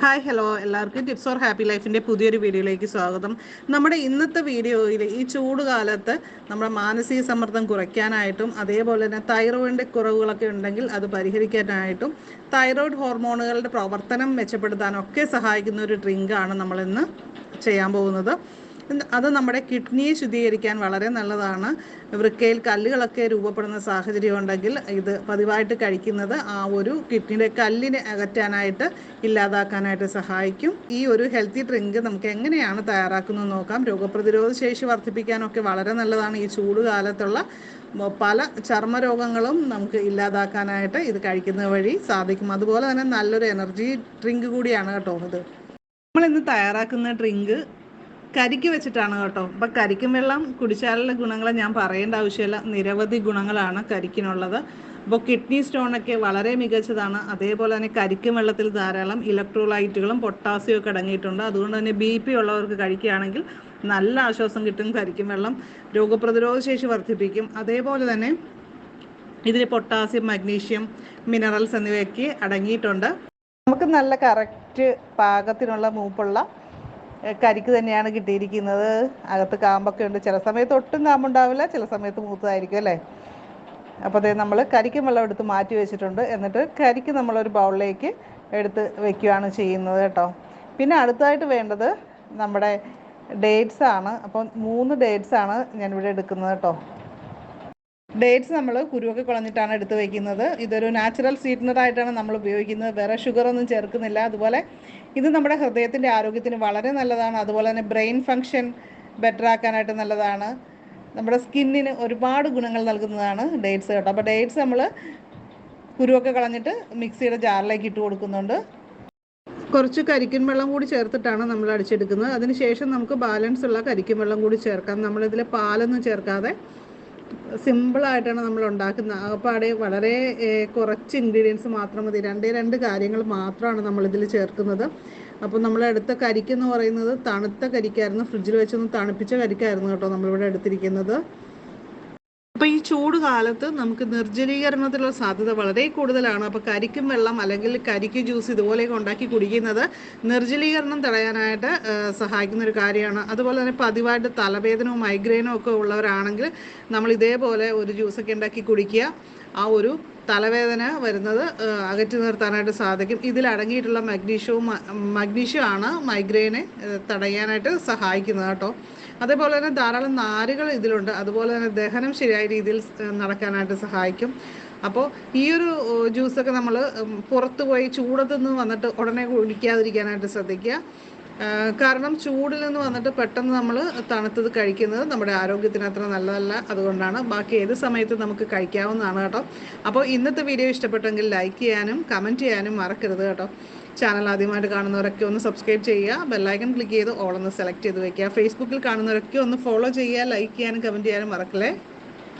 Hi hello എല്ലാവർക്കും tips or happy ലൈഫിന്റെ പുതിയൊരു വീഡിയോയിലേക്ക് സ്വാഗതം. നമ്മുടെ ഇന്നത്തെ വീഡിയോയിൽ ഈ ചൂട് കാലത്ത് നമ്മുടെ മാനസിക സമ്മർദ്ദം കുറയ്ക്കാനായിട്ടും അതേപോലെ തന്നെ തൈറോയിഡിന്റെ കുറവുകളൊക്കെ ഉണ്ടെങ്കിൽ അത് പരിഹരിക്കാനായിട്ടും തൈറോയിഡ് ഹോർമോണുകളുടെ പ്രവർത്തനം മെച്ചപ്പെടുത്താനൊക്കെ സഹായിക്കുന്ന ഒരു ഡ്രിങ്കാണ് നമ്മളിന്ന് ചെയ്യാൻ പോകുന്നത്. അത് നമ്മുടെ കിഡ്നിയെ ശുദ്ധീകരിക്കാൻ വളരെ നല്ലതാണ്. വൃക്കയിൽ കല്ലുകളൊക്കെ രൂപപ്പെടുന്ന സാഹചര്യം ഉണ്ടെങ്കിൽ ഇത് പതിവായിട്ട് കഴിക്കുന്നത് ആ ഒരു കിഡ്നിയുടെ കല്ലിനെ അകറ്റാനായിട്ട് ഇല്ലാതാക്കാനായിട്ട് സഹായിക്കും. ഈ ഒരു ഹെൽത്തി ഡ്രിങ്ക് നമുക്ക് എങ്ങനെയാണ് തയ്യാറാക്കുന്നത് നോക്കാം. രോഗപ്രതിരോധ ശേഷി വർദ്ധിപ്പിക്കാനൊക്കെ വളരെ നല്ലതാണ്. ഈ ചൂട് കാലത്തുള്ള പല ചർമ്മരോഗങ്ങളും നമുക്ക് ഇല്ലാതാക്കാനായിട്ട് ഇത് കഴിക്കുന്ന വഴി സാധിക്കും. അതുപോലെ തന്നെ നല്ലൊരു എനർജി ഡ്രിങ്ക് കൂടിയാണ് കേട്ടോ ഇത്. നമ്മളിന്ന് തയ്യാറാക്കുന്ന ഡ്രിങ്ക് കരിക്ക് വെച്ചിട്ടാണ് കേട്ടോ. അപ്പം കരിക്കും വെള്ളം കുടിച്ചാലുള്ള ഗുണങ്ങൾ ഞാൻ പറയേണ്ട ആവശ്യമില്ല. നിരവധി ഗുണങ്ങളാണ് കരിക്കിനുള്ളത്. അപ്പോൾ കിഡ്നി സ്റ്റോണൊക്കെ വളരെ മികച്ചതാണ്. അതേപോലെ തന്നെ കരിക്കും വെള്ളത്തിൽ ധാരാളം ഇലക്ട്രോലൈറ്റുകളും പൊട്ടാസ്യവും ഒക്കെ അടങ്ങിയിട്ടുണ്ട്. അതുകൊണ്ട് തന്നെ ബി പി ഉള്ളവർക്ക് കഴിക്കുകയാണെങ്കിൽ നല്ല ആശ്വാസം കിട്ടും കരിക്കും വെള്ളം. രോഗപ്രതിരോധ ശേഷി വർദ്ധിപ്പിക്കും. അതേപോലെ തന്നെ ഇതിൽ പൊട്ടാസ്യം മഗ്നീഷ്യം മിനറൽസ് എന്നിവയൊക്കെ അടങ്ങിയിട്ടുണ്ട്. നമുക്ക് നല്ല കറക്റ്റ് പാകത്തിനുള്ള മൂപ്പുള്ള കരിക്ക് തന്നെയാണ് കിട്ടിയിരിക്കുന്നത്. അകത്ത് കാമ്പൊക്കെ ഉണ്ട്. ചില സമയത്ത് ഒട്ടും കാമ്പുണ്ടാവില്ല ചില സമയത്ത് മൂത്തതായിരിക്കും അല്ലേ? അപ്പോൾ അതേ നമ്മൾ കരിക്കും വെള്ളം എടുത്ത് മാറ്റി വെച്ചിട്ടുണ്ട്. എന്നിട്ട് കരിക്ക് നമ്മളൊരു ബൗളിലേക്ക് എടുത്ത് വെക്കുകയാണ് ചെയ്യുന്നത് കേട്ടോ. പിന്നെ അടുത്തായിട്ട് വേണ്ടത് നമ്മുടെ ഡേറ്റ്സ് ആണ്. അപ്പോൾ മൂന്ന് ഡേറ്റ്സ് ആണ് ഞാനിവിടെ എടുക്കുന്നത് കേട്ടോ. ഡേറ്റ്സ് നമ്മൾ കുരുവൊക്കെ കുളഞ്ഞിട്ടാണ് എടുത്ത് വയ്ക്കുന്നത് ഇതൊരു നാച്ചുറൽ സ്വീറ്റ്നർ ആയിട്ടാണ് നമ്മൾ ഉപയോഗിക്കുന്നത്. വേറെ ഷുഗർ ഒന്നും ചേർക്കുന്നില്ല. അതുപോലെ ഇത് നമ്മുടെ ഹൃദയത്തിന്റെ ആരോഗ്യത്തിന് വളരെ നല്ലതാണ്. അതുപോലെ തന്നെ ബ്രെയിൻ ഫങ്ഷൻ ബെറ്റർ ആക്കാനായിട്ട് നല്ലതാണ്. നമ്മുടെ സ്കിന്നിന് ഒരുപാട് ഗുണങ്ങൾ നൽകുന്നതാണ് ഡേറ്റ്സ് കേട്ടോ. അപ്പോൾ ഡേറ്റ്സ് നമ്മൾ കുരുവൊക്കെ കളഞ്ഞിട്ട് മിക്സിയുടെ ജാറിലേക്ക് ഇട്ട് കൊടുക്കുന്നുണ്ട്. കുറച്ച് കരിക്കിൻ വെള്ളം കൂടി ചേർത്തിട്ടാണ് നമ്മൾ അടിച്ചെടുക്കുന്നത്. അതിനുശേഷം നമുക്ക് ബാലൻസ് ഉള്ള കരിക്കിൻ വെള്ളം കൂടി ചേർക്കാം. നമ്മളിതിൽ പാലൊന്നും ചേർക്കാതെ സിമ്പിളായിട്ടാണ് നമ്മൾ ഉണ്ടാക്കുന്നത് ആകപ്പാടെ വളരെ കുറച്ച് ഇൻഗ്രീഡിയൻസ് മാത്രം മതി. രണ്ടേ രണ്ട് കാര്യങ്ങൾ മാത്രമാണ് നമ്മളിതിൽ ചേർക്കുന്നത്. അപ്പോൾ നമ്മൾ എടുത്ത കരിക്ക് എന്ന് പറയുന്നത് തണുത്ത കരിക്കായിരുന്നു. ഫ്രിഡ്ജിൽ വെച്ചൊന്ന് തണുപ്പിച്ച കരിക്കായിരുന്നു കേട്ടോ നമ്മളിവിടെ എടുത്തിരിക്കുന്നത്. അപ്പോൾ ഈ ചൂട് കാലത്ത് നമുക്ക് നിർജലീകരണത്തിനുള്ള സാധ്യത വളരെ കൂടുതലാണ്. അപ്പോൾ കരിക്കും വെള്ളം അല്ലെങ്കിൽ കരിക്ക് ജ്യൂസ് ഇതുപോലെയൊക്കെ ഉണ്ടാക്കി കുടിക്കുന്നത് നിർജലീകരണം തടയാനായിട്ട് സഹായിക്കുന്ന ഒരു കാര്യമാണ്. അതുപോലെ തന്നെ പതിവായിട്ട് തലവേദനവും മൈഗ്രെയിനും ഒക്കെ ഉള്ളവരാണെങ്കിൽ നമ്മൾ ഇതേപോലെ ഒരു ജ്യൂസൊക്കെ ഉണ്ടാക്കി കുടിക്കുക. ആ ഒരു തലവേദന വരുന്നത് അകറ്റി നിർത്താനായിട്ട് സാധിക്കും. ഇതിൽ അടങ്ങിയിട്ടുള്ള മഗ്നീഷ്യവും മഗ്നീഷ്യമാണ് മൈഗ്രെയിനെ തടയാനായിട്ട് സഹായിക്കുന്നത് കേട്ടോ. അതേപോലെ തന്നെ ധാരാളം നാരുകൾ ഇതിലുണ്ട്. അതുപോലെ തന്നെ ദഹനം ശരിയായ രീതിയിൽ നടക്കാനായിട്ട് സഹായിക്കും. അപ്പോൾ ഈ ഒരു ജ്യൂസൊക്കെ നമ്മൾ പുറത്ത് പോയി ചൂടത്ത് നിന്ന് വന്നിട്ട് ഉടനെ കുടിക്കാതിരിക്കാനായിട്ട് ശ്രദ്ധിക്കുക. കാരണം ചൂടിൽ നിന്ന് വന്നിട്ട് പെട്ടെന്ന് നമ്മൾ തണുത്തത് കഴിക്കുന്നത് നമ്മുടെ ആരോഗ്യത്തിന് അത്ര നല്ലതല്ല. അതുകൊണ്ടാണ് ബാക്കി ഏത് സമയത്ത് നമുക്ക് കഴിക്കാവുന്നതാണ് കേട്ടോ. അപ്പോൾ ഇന്നത്തെ വീഡിയോ ഇഷ്ടപ്പെട്ടെങ്കിൽ ലൈക്ക് ചെയ്യാനും കമന്റ് ചെയ്യാനും മറക്കരുത് കേട്ടോ. ചാനൽ ആദ്യമായിട്ട് കാണുന്നവരൊക്കെ ഒന്ന് സബ്സ്ക്രൈബ് ചെയ്യുക. ബെല്ലൈക്കൺ ക്ലിക്ക് ചെയ്ത് ഓൾ ഒന്ന് സെലക്ട് ചെയ്ത് വെക്കുക. ഫേസ്ബുക്കിൽ കാണുന്നവരൊക്കെ ഒന്ന് ഫോളോ ചെയ്യുക ലൈക്ക് ചെയ്യാനും കമന്റ് ചെയ്യാനും മറക്കല്ലേ?